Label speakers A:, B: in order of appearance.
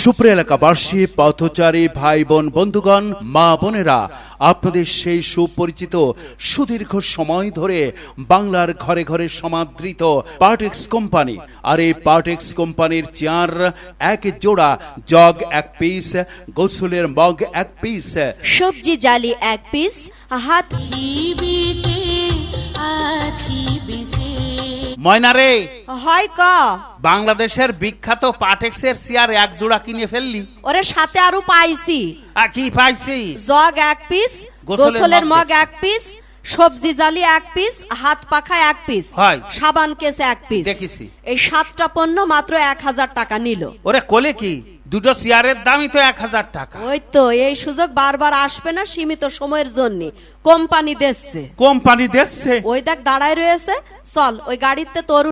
A: সুপ্রিয় এলাকাবাসী পথচারী ভাই বোন বন্ধুগণ মা বোনেরা আপনাদের সেই সুপরিচিত সুদীর্ঘ সময় ধরে বাংলার ঘরে ঘরে সমাদৃত পার্টেক্স কোম্পানি আর এই পার্টেক্স কোম্পানির চেয়ার এক জোড়া জগ এক পিস গোসলের মগ এক পিস
B: সবজি জালি এক পিস হাত
C: আছি বেঁচে
A: ময়না রে
B: হয় ক।
A: বাংলাদেশের বিখ্যাত পাটেক্সের চেয়ার এক জোড়া কিনে ফেললি।
B: ওরে সাথে আরও পাইছি।
A: আর কি পাইছি
B: জগ এক পিস
A: গোসলের মগ
B: এক পিস সবজি জালি এক পিস হাত পাখা এক পিস সাবান কেস এক পিস।
A: দেখেছি।
B: এই সাতটা পণ্য মাত্র এক হাজার টাকা নিল।
A: ওরে কোলে কি? দুটো চেয়ারের দামই তো এক হাজার টাকা।
B: ওই তো এই সুযোগ বারবার আসবে না সীমিত সময়ের জন্য। কোম্পানি দেখছে
A: কোম্পানি দেখছে
B: ওই দেখ দাঁড়ায় রয়েছে। চল ওই গাড়িতে তোর